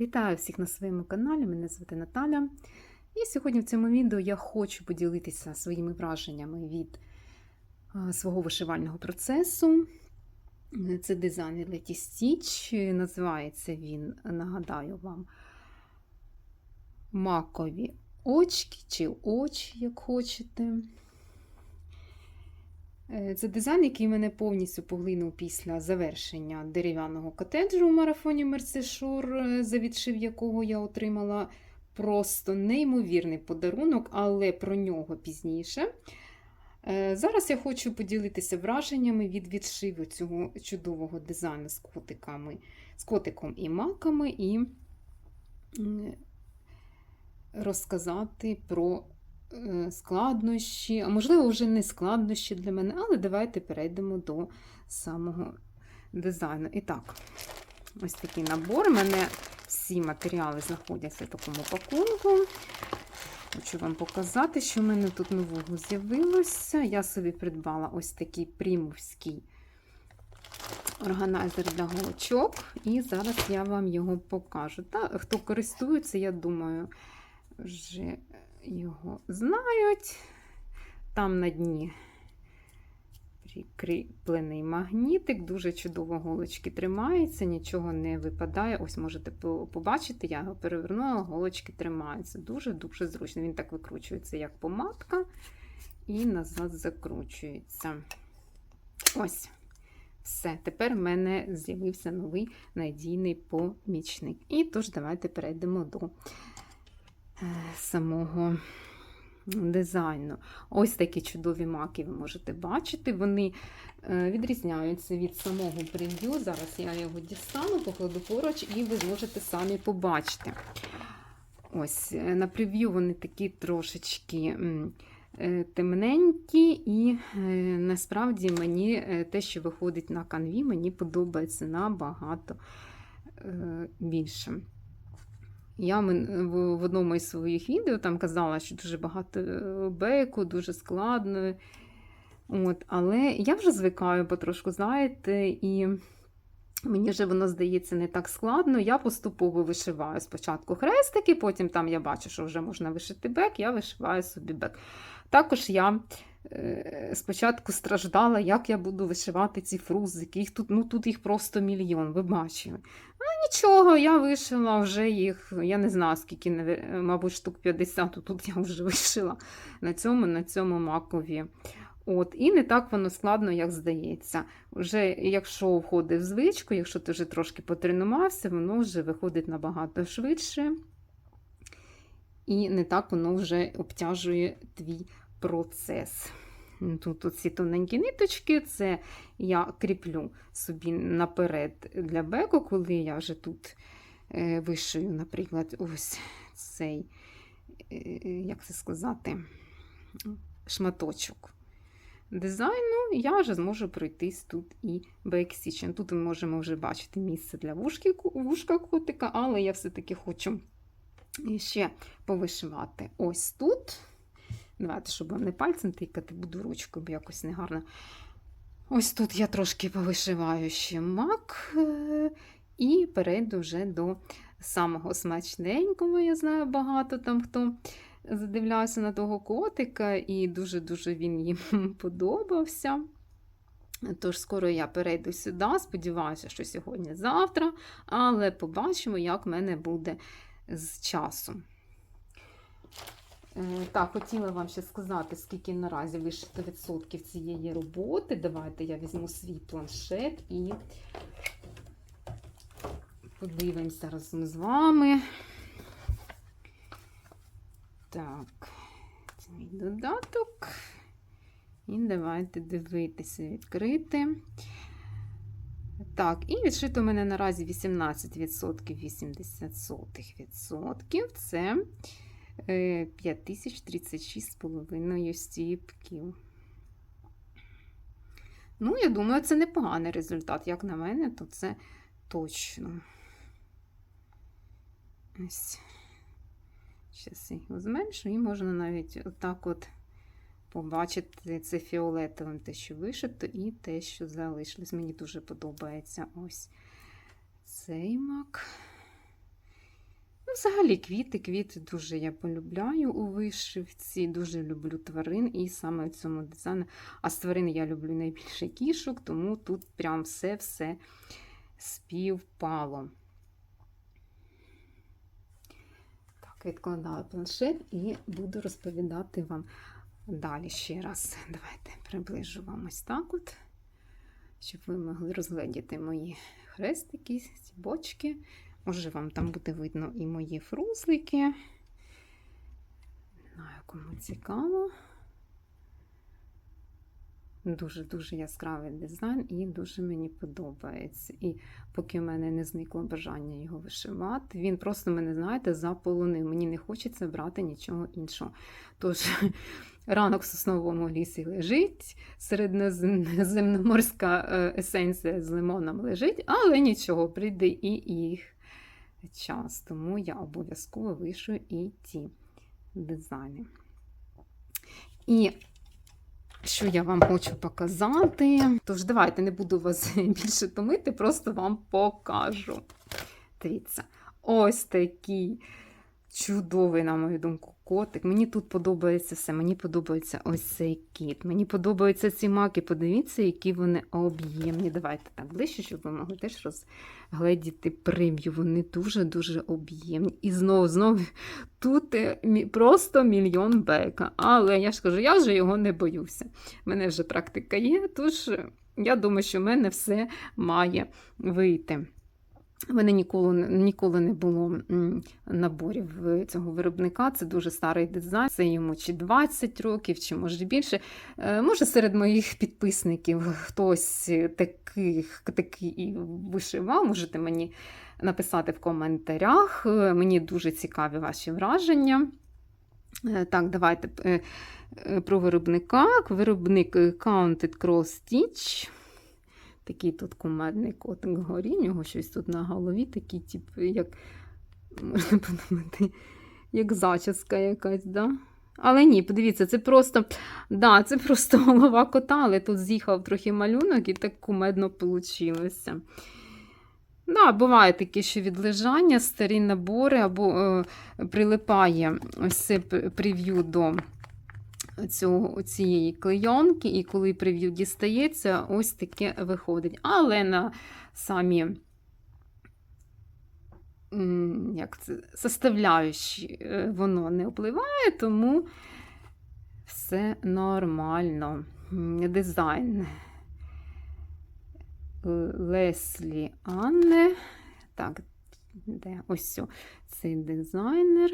Вітаю всіх на своєму каналі, мене звати Наталя. І сьогодні в цьому відео я хочу поділитися своїми враженнями від свого вишивального процесу. Це дизайн від Letty. Називається він, нагадаю вам, макові очки чи очі, як хочете. Е, Це дизайн, який мене повністю поглинув після завершення дерев'яного котеджу у марафоні Мерцешур, е, за відшив якого я отримала просто неймовірний подарунок, але про нього пізніше. Е, Зараз я хочу поділитися враженнями від відшиву цього чудового дизайну з котиками, з котиком і маками, і розказати про складнощі, а можливо, вже не складнощі для мене, але давайте перейдемо до самого дизайну. І так, ось такий набор. У мене всі матеріали знаходяться в такому пакунку. Хочу вам показати, що в мене тут нового з'явилося. Я собі придбала ось такий примовський органайзер для голочок, і зараз я вам його покажу. Та, хто користується, я думаю, вже його знають. Там на дні прикріплений магнітик, дуже чудово голочки тримаються, нічого не випадає. Ось можете побачити, я його перевернула, голочки тримаються. Дуже-дуже зручно. Він так викручується, як помадка, і назад закручується. Ось. Все, тепер в мене з'явився новий надійний помічник. І тож, давайте перейдемо до самого дизайну. Ось такі чудові маки ви можете бачити. Вони відрізняються від самого прев'ю. Зараз я його дістану, покладу поруч, і ви зможете самі побачити. Ось, на прев'ю вони такі трошечки темненькі, і насправді мені те, що виходить на канві, мені подобається набагато більше. Я в одному із своїх відео там казала, що дуже багато бейку, дуже складно. От, Але я вже звикаю потрошку, знаєте, і мені вже воно здається не так складно. Я поступово вишиваю спочатку хрестики, потім там я бачу, що вже можна вишити бек, я вишиваю собі бек. Також я е, спочатку страждала, як я буду вишивати ці фрузики. Їх тут, ну, тут їх просто мільйон, ви бачили. Ну, нічого, я вишила вже їх, я не знаю, скільки, мабуть, штук 50, тут я вже вишила на цьому, на цьому макові. От, І не так воно складно, як здається. Вже Якщо входить в звичку, якщо ти вже трошки потренувався, воно вже виходить набагато швидше. І не так воно вже обтяжує твій процес. Тут оці тоненькі ниточки, це я кріплю собі наперед для беку, коли я вже тут вишию, наприклад, ось цей, як це сказати, шматочок дизайну, я вже зможу пройтись тут і бейкстічем. Тут ми можемо вже бачити місце для вушки, вушка котика, але я все-таки хочу ще повишивати ось тут. Давайте, щоб вам не пальцем тикати, буду ручкою, бо якось негарно. Ось тут я трошки повишиваю ще мак і перейду вже до самого смачненького, я знаю, багато там хто задивлявся на того котика, і дуже-дуже він їм подобався. Тож, скоро я перейду сюди, сподіваюся, що сьогодні-завтра, але побачимо, як в мене буде з часом. Так, хотіла вам ще сказати, скільки наразі вишито відсотків цієї роботи. Давайте я візьму свій планшет і подивимося разом з вами. Так, це мій додаток. І давайте дивитися, відкрити. Так, і відшито у мене наразі 18%, 80 відсотків. Це 5036,5 стіпків. Ну, я думаю, це непоганий результат. Як на мене, то це точно. Ось. Зараз його зменшу, і можна навіть отак от побачити це фіолетовим те, що вишито, і те, що залишилось. Мені дуже подобається ось цей мак. Взагалі квіти, квіти дуже я полюбляю у вишивці, дуже люблю тварин і саме в цьому дизайні. А з тварин я люблю найбільше кішок, тому тут прям все-все співпало. Так, відкладаю планшет і буду розповідати вам далі ще раз. Давайте приближу вам ось так от, щоб ви могли розглядіти мої хрестики, ці бочки. Може, вам там буде видно і мої фрузлики. Знаю, кому цікаво. Дуже-дуже яскравий дизайн і дуже мені подобається. І поки в мене не зникло бажання його вишивати, він просто мене, знаєте, заполонив. Мені не хочеться брати нічого іншого. Тож, ранок в сосновому лісі лежить, середземноморська е, есенція з лимоном лежить, але нічого, прийде і їх час. Тому я обов'язково вишую і ті дизайни. І що я вам хочу показати. Тож, давайте не буду вас більше томити, просто вам покажу. Дивіться, ось такий чудовий, на мою думку, котик. Мені тут подобається все. Мені подобається ось цей кіт. Мені подобаються ці маки. Подивіться, які вони об'ємні. Давайте так ближче, щоб ви могли теж розгледіти прим'ю. Вони дуже-дуже об'ємні. І знову, знову, тут е, просто мільйон бека. Але я ж кажу, я вже його не боюся. У мене вже практика є, тож я думаю, що в мене все має вийти. У мене ніколи, ніколи не було наборів цього виробника. Це дуже старий дизайн. Це йому чи 20 років, чи може більше. Е, Може, серед моїх підписників хтось таких, такий і вишивав. Можете мені написати в коментарях. Е, Мені дуже цікаві ваші враження. Е, Так, давайте е, е, про виробника. Виробник е, Counted Cross Stitch. Такий тут кумедний котик горі, у нього щось тут на голові, такий, тип, як можна подумати, як зачіска якась, да? Але ні, подивіться, це просто, да, це просто голова кота, але тут з'їхав трохи малюнок і так кумедно вийшло. Да, буває таке, що від лежання старі набори або е, прилипає ось це прев'ю до цього, цієї клейонки, і коли прев'ю дістається, ось таке виходить. Але на самі як це, составляючі е, воно не впливає, тому все нормально. Дизайн Леслі Анне. Так, де ось цей дизайнер.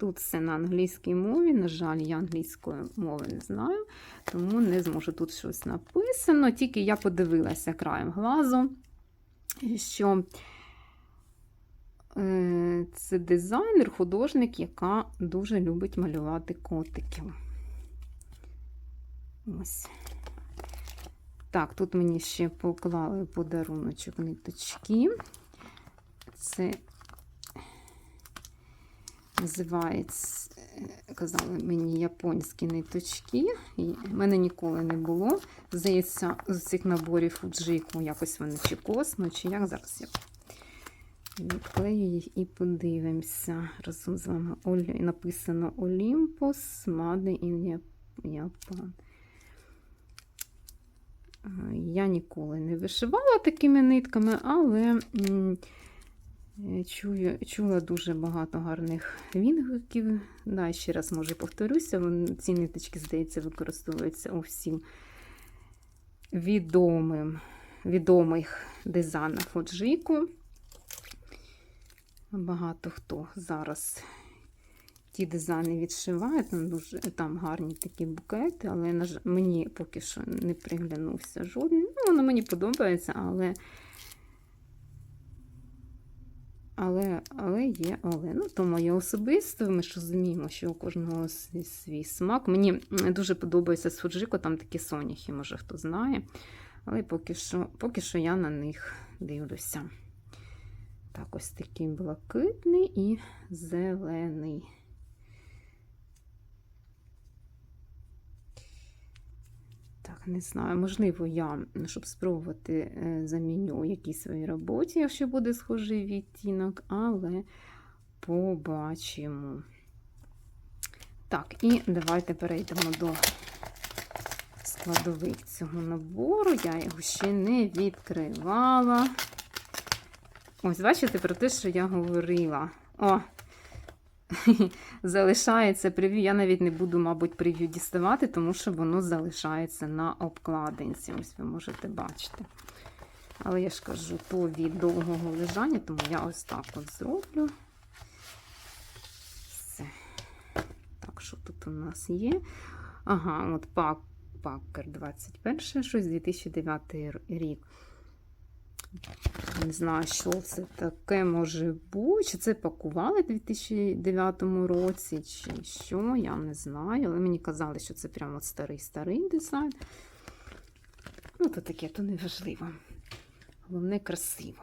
Тут все на англійській мові. На жаль, я англійської мови не знаю, тому не зможу тут щось написано. Тільки я подивилася краєм глазу, що е, це дизайнер, художник, яка дуже любить малювати котиків. Ось. Так, тут мені ще поклали подаруночок ниточки. Це називається, е, казали мені японські ниточки. І мене ніколи не було. Здається, з цих наборів фуджику якось вони чи косно, чи як зараз я відклею їх і подивимося. Разом з вами написано Olympus Made in Japan. Я ніколи не вишивала такими нитками, але чую, чула дуже багато гарних відгуків. Да, ще раз може повторюся, ці ниточки, здається, використовуються у всім відомим, відомих дизайнах фуджику. Багато хто зараз ті дизайни відшиває, там, дуже, там гарні такі букети, але мені поки що не приглянувся жодний. Ну, воно мені подобається, але. Але, але є, але. Ну, то моє особисто, ми ж розуміємо, що у кожного свій, свій смак. Мені дуже подобається суджико, там такі соняхи, може хто знає. Але поки що, поки що я на них дивлюся. Так, ось такий блакитний і зелений. Не знаю, можливо, я, щоб спробувати, е, заміню у якійсь своїй роботі, якщо буде схожий відтінок, але побачимо. Так, і давайте перейдемо до складових цього набору. Я його ще не відкривала. Ось, бачите, про те, що я говорила. О! Залишається прев'ю. Я навіть не буду, мабуть, прев'ю діставати, тому що воно залишається на обкладинці. Ось ви можете бачити. Але я ж кажу, то від довгого лежання, тому я ось так от зроблю. Все. Так, що тут у нас є? Ага, от пак, пакер 21, щось 2009 рік. Не знаю, що це таке може бути. Чи це пакували в 2009 році, чи що, я не знаю. Але мені казали, що це прямо старий-старий дизайн. Ну, то таке, то не важливо. Головне, красиво.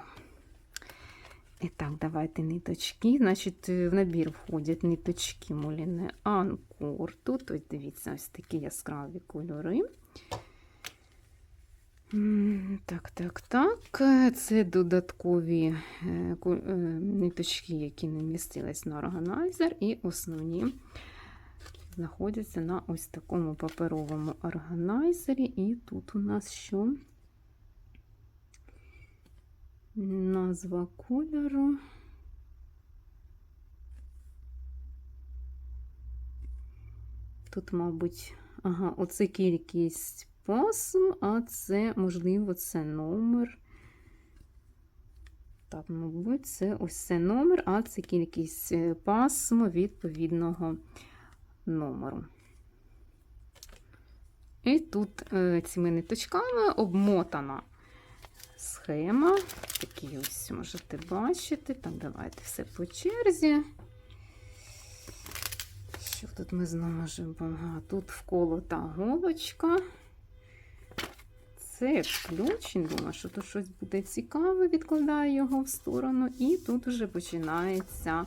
І так, давайте ниточки. Значить, в набір входять ниточки Моліне Анкор. Тут, дивіться, ось такі яскраві кольори. Так, так, так. Це додаткові е, е, ниточки, які не містились на органайзер, і основні знаходяться на ось такому паперовому органайзері. І тут у нас що? Назва кольору. Тут, мабуть, ага, оце кількість пасм, а це, можливо, це номер. Так, мабуть, це ось це номер, а це кількість е, пасм відповідного номеру. І тут е, цими ниточками обмотана схема. Такі ось можете бачити. Так, давайте все по черзі. Що тут ми зможемо? Тут вколота голочка. Це ключ. Він думає, що тут щось буде цікаве, відкладає його в сторону. І тут вже починається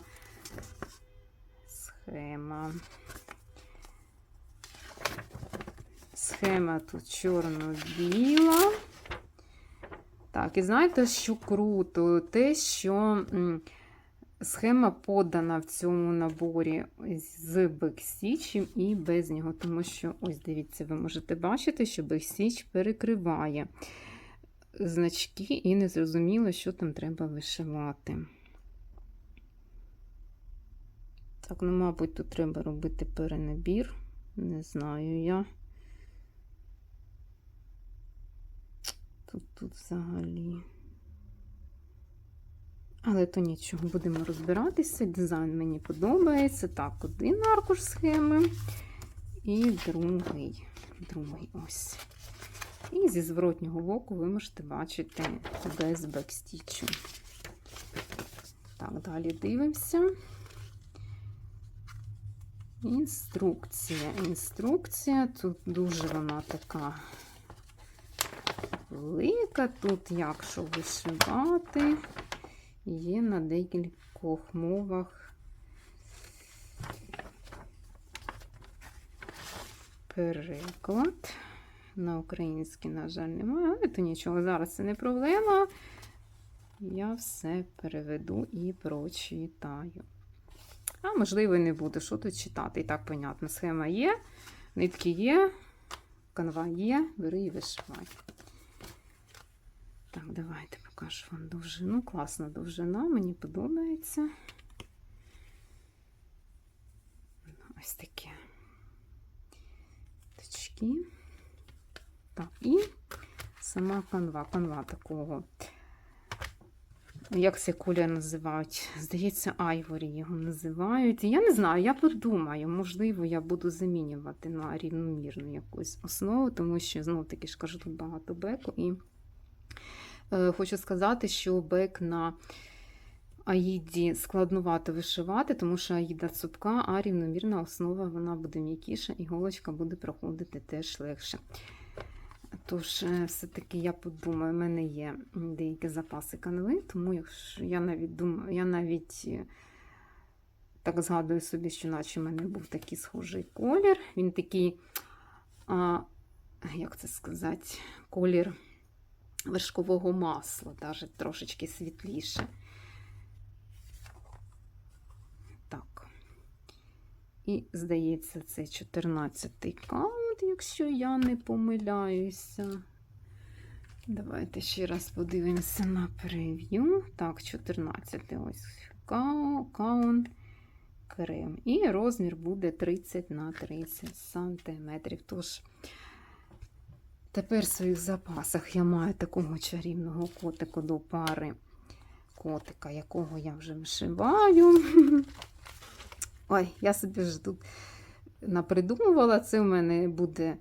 схема. Схема тут чорно-біла. Так, і знаєте, що круто? Те, що схема подана в цьому наборі з бексічем і без нього. Тому що, ось дивіться, ви можете бачити, що бексіч перекриває значки і не зрозуміло, що там треба вишивати. Так, ну, мабуть, тут треба робити перенабір. Не знаю я. Тут, тут взагалі. Але то нічого, будемо розбиратися. Дизайн мені подобається. Так, один аркуш схеми і другий. Другий ось. І зі зворотнього боку ви можете бачити без бекстічу. Так, далі дивимося. Інструкція. Інструкція. Тут дуже вона така велика. Тут як що вишивати. Є на декількох мовах переклад. На українській, на жаль, немає, але то нічого, зараз це не проблема. Я все переведу і прочитаю. А можливо, і не буду. Що тут читати? І так, понятно, схема є, нитки є, канва є, бери і вишивай. Так, давайте покажу вам довжину. Класна довжина, мені подобається. Ось такі точки. Так, і сама канва. Канва такого. Як цей колір називають? Здається, Айворі його називають. Я не знаю, я подумаю, можливо, я буду замінювати на рівномірну якусь основу, тому що, знову таки ж кажу, тут багато беку. І хочу сказати, що бек на Аїді складнувато вишивати, тому що Аїда цупка, а рівномірна основа вона буде м'якіша, і голочка буде проходити теж легше. Тож, е, все-таки я подумаю, в мене є деякі запаси канви, тому я навіть думаю, я навіть е, так згадую собі, що наче в мене був такий схожий колір. Він такий, а, як це сказати, колір вершкового масла, навіть трошечки світліше. Так. І, здається, це 14-й каунт, якщо я не помиляюся. Давайте ще раз подивимося на прев'ю. Так, 14 ось кау, каунт крем. І розмір буде 30 на 30 сантиметрів. Тож, тепер в своїх запасах я маю такого чарівного котика до пари котика, якого я вже вишиваю. Ой, я собі ж тут напридумувала, це в мене буде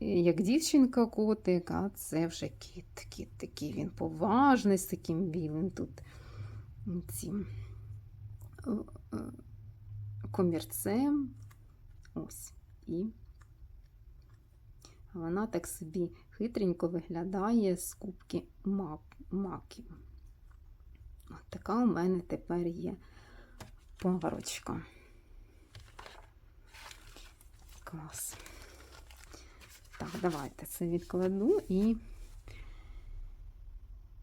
як дівчинка котик, а це вже кіт. Кіт такий він поважний, з таким білим тут цим е, е, комірцем. Ось. І вона так собі хитренько виглядає з кубки мак, маків. От така у мене тепер є парочка. Клас. Так, давайте це відкладу і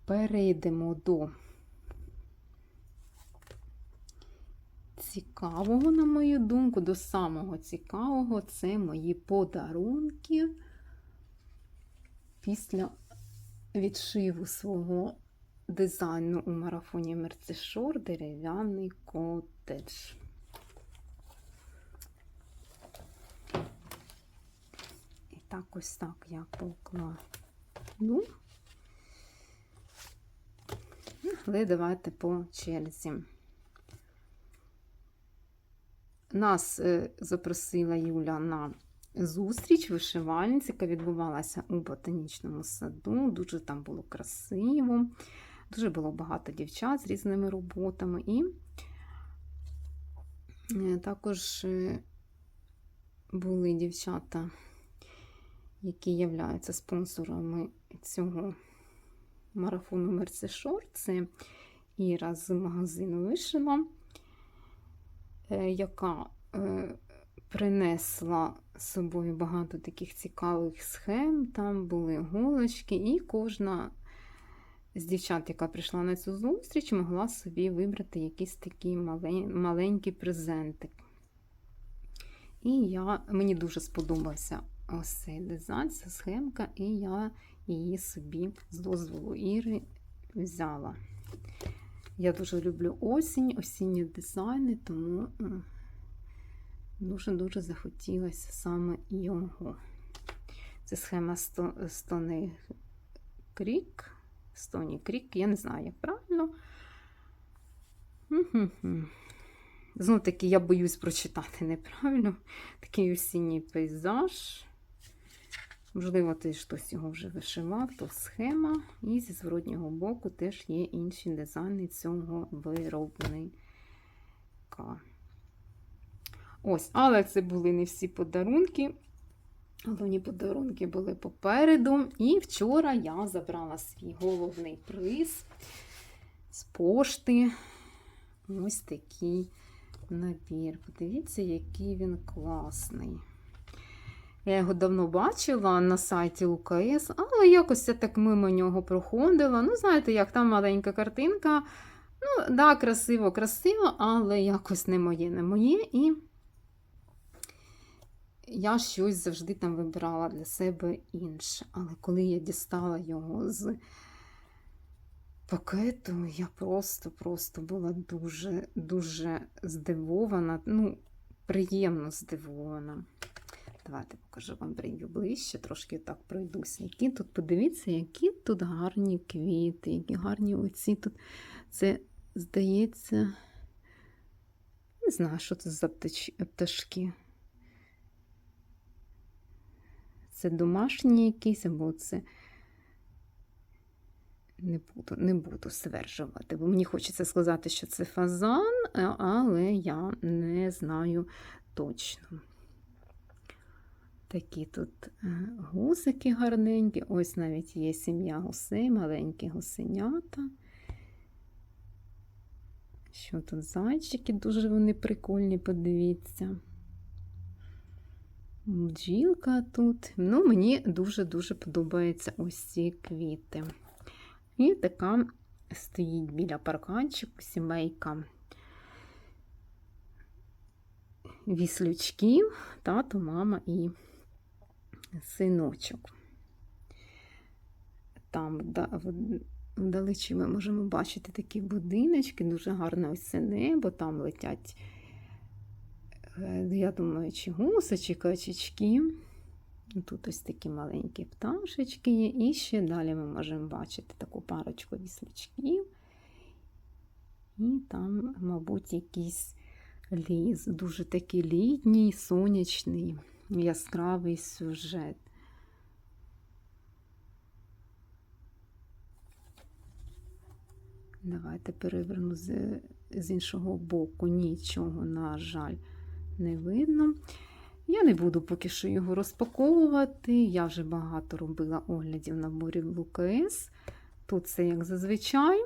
перейдемо до цікавого, на мою думку, до самого цікавого це мої подарунки після відшиву свого дизайну у марафоні Мерцешор дерев'яний котедж. І так ось так я покладу. Але давайте по черзі. Нас е, запросила Юля на зустріч вишивальниць, яка відбувалася у ботанічному саду. Дуже там було красиво, дуже було багато дівчат з різними роботами. І е, також е, були дівчата, які являються спонсорами цього марафону Мерцешор. Це Іра з магазину Вишива, е, яка принесла з собою багато таких цікавих схем. Там були голочки, і кожна з дівчат, яка прийшла на цю зустріч, могла собі вибрати якийсь такий маленький презентик. І я, мені дуже сподобався ось цей дизайн, ця схемка, і я її собі з дозволу Іри взяла. Я дуже люблю осінь, осінні дизайни, тому дуже-дуже захотілося саме його. Це схема Стони Крік. Стоні Крік, я не знаю, як правильно. Знову таки, я боюсь прочитати неправильно. Такий осінній пейзаж. Можливо, ти хтось його вже вишивав, то схема. І зі зворотнього боку теж є інші дизайни цього виробника. Ось, але це були не всі подарунки. Головні подарунки були попереду. І вчора я забрала свій головний приз з пошти. Ось такий набір. Подивіться, який він класний. Я його давно бачила на сайті УКС, але якось я так мимо нього проходила. Ну, знаєте, як там маленька картинка. Ну, да, красиво, красиво, але якось не моє, не моє. І я щось завжди там вибирала для себе інше. Але коли я дістала його з пакету, я просто-просто була дуже-дуже здивована, ну, приємно здивована. Давайте покажу вам прев'ю ближче, трошки так пройдуся. Які тут, подивіться, які тут гарні квіти, які гарні оці тут. Це, здається, не знаю, що це за пташки. Це домашні якісь, або це не буду не буду стверджувати, бо мені хочеться сказати, що це фазан, але я не знаю точно. Такі тут е, гусики гарненькі, ось навіть є сім'я гусей, маленькі гусенята. Що тут зайчики, дуже вони прикольні, подивіться бджілка тут. Ну, Мені дуже-дуже подобаються ось ці квіти. І така стоїть біля парканчику сімейка віслючків, тато, мама і синочок. Там вдалечі ми можемо бачити такі будиночки, дуже гарне ось це небо, там летять, я думаю, чи гуси, чи качечки. Тут ось такі маленькі пташечки є. І ще далі ми можемо бачити таку парочку віслючків. І там, мабуть, якийсь ліс. Дуже такий літній, сонячний, яскравий сюжет. Давайте переверну з, з іншого боку. Нічого, на жаль, не видно. Я не буду поки що його розпаковувати. Я вже багато робила оглядів наборів ЛКС. Тут все як зазвичай.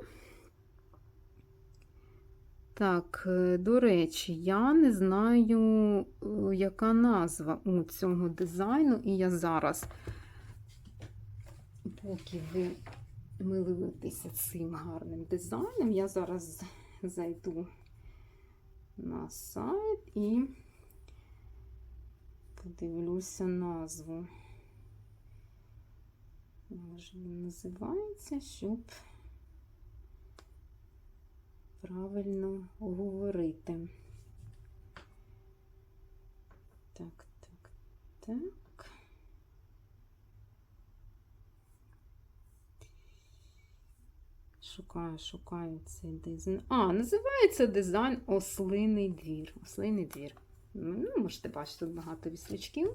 Так, е, до речі, я не знаю, е, яка назва у цього дизайну, і я зараз, поки ви милуєтеся цим гарним дизайном, я зараз зайду на сайт і подивлюся назву. Може він називається, щоб правильно говорити. Так, так, так. Шукаю, шукаю цей дизайн. А, називається дизайн Ослиний двір. Ослиний двір. Ну, можете бачити, тут багато віслючків,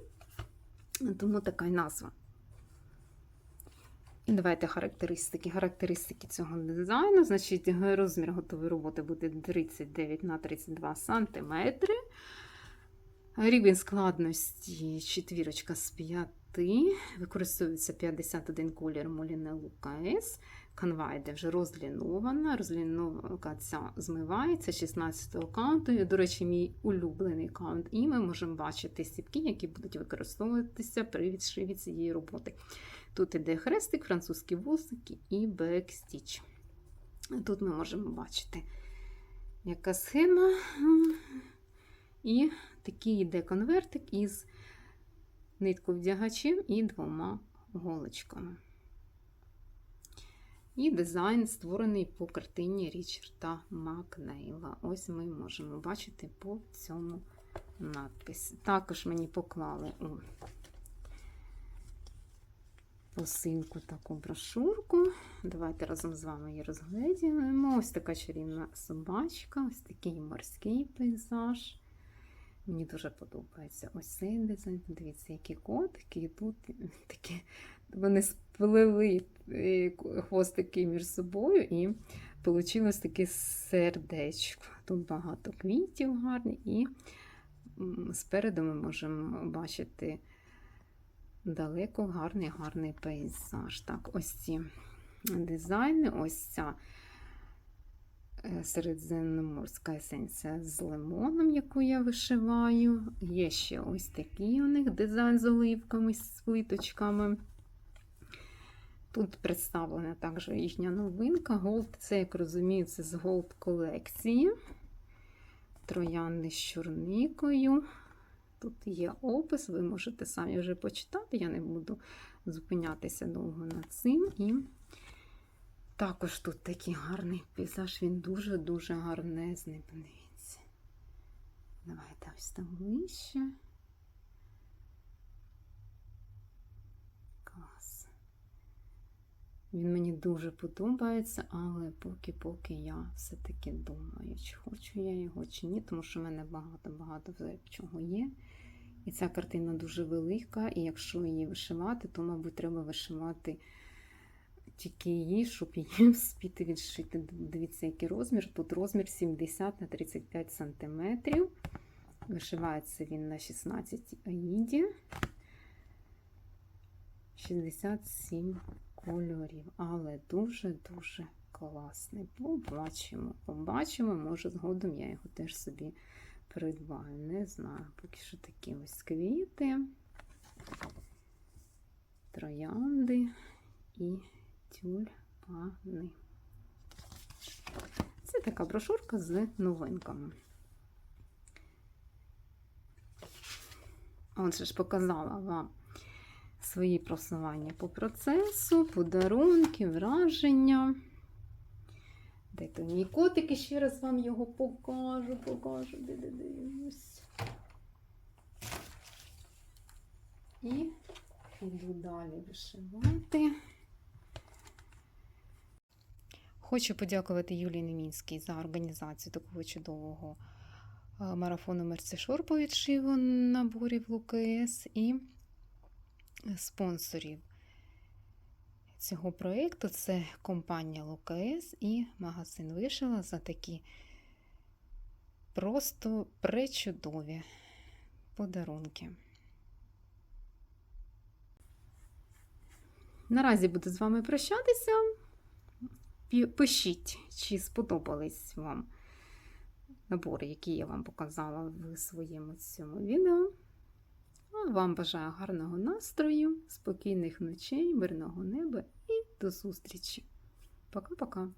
тому така й назва. Давайте характеристики. Характеристики цього дизайну. Значить, розмір готової роботи буде 39 на 32 см. Рівень складності четвірочка з 5. Використовується 51 колір Моліне Лукас. Канва йде вже розлінована. Розліновка ця змивається 16 каунту. До речі, мій улюблений каунт. І ми можемо бачити сіпки, які будуть використовуватися при відшиві цієї роботи. Тут іде хрестик, французькі вусики і бекстіч. Тут ми можемо бачити, яка схема. І такий йде конвертик із ниткою-вдягачем і двома голочками. І дизайн створений по картині Річарда Макнейла. Ось ми можемо бачити по цьому надписі. Також мені поклали у посилку таку брошурку. Давайте разом з вами її розглядімо. Ось така чарівна собачка, ось такий морський пейзаж. Мені дуже подобається ось цей дизайн. Подивіться, які котики, і тут такі вони сплели е, хвостики між собою, і вийшло таке сердечко. Тут багато квітів гарні, і спереду ми можемо бачити далеко гарний гарний пейзаж. Так, ось ці дизайни, ось ця е, середземноморська есенція з лимоном, яку я вишиваю. Є ще ось такий у них дизайн з оливками, з плиточками. Тут представлена також їхня новинка. Gold, це, як розумію, це з Gold колекції. Троянди з чорникою. Тут є опис, ви можете самі вже почитати, я не буду зупинятися довго над цим. І також тут такий гарний пейзаж, він дуже-дуже гарнезний. Подивіться. Давайте ось там ближче. Клас. Він мені дуже подобається, але поки-поки я все-таки думаю, чи хочу я його, чи ні, тому що в мене багато-багато чого є. І ця картина дуже велика, і якщо її вишивати, то, мабуть, треба вишивати тільки її, щоб її вспіти відшити. Дивіться, який розмір. Тут розмір 70 на 35 см. Вишивається він на 16 аїді. 67 кольорів, але дуже-дуже класний. Побачимо, побачимо, може, згодом я його теж собі придбаю. Не знаю, поки що такі ось квіти, троянди і тюльпани. Це така брошурка з новинками. Отже ж, показала вам свої просування по процесу, подарунки, враження. То мій котик, і ще раз вам його покажу, покажу, де дивимось. І йду далі вишивати. Хочу подякувати Юлії Немінській за організацію такого чудового е, марафону Мерцешор по відшиву наборів ЛУКС і спонсорів цього проєкту це компанія ЛУКС і магазин Вишила за такі просто пречудові подарунки. Наразі буду з вами прощатися. Пишіть, чи сподобались вам набори, які я вам показала в своєму цьому відео. Вам бажаю гарного настрою, спокійних ночей, мирного неба і до зустрічі. Пока-пока.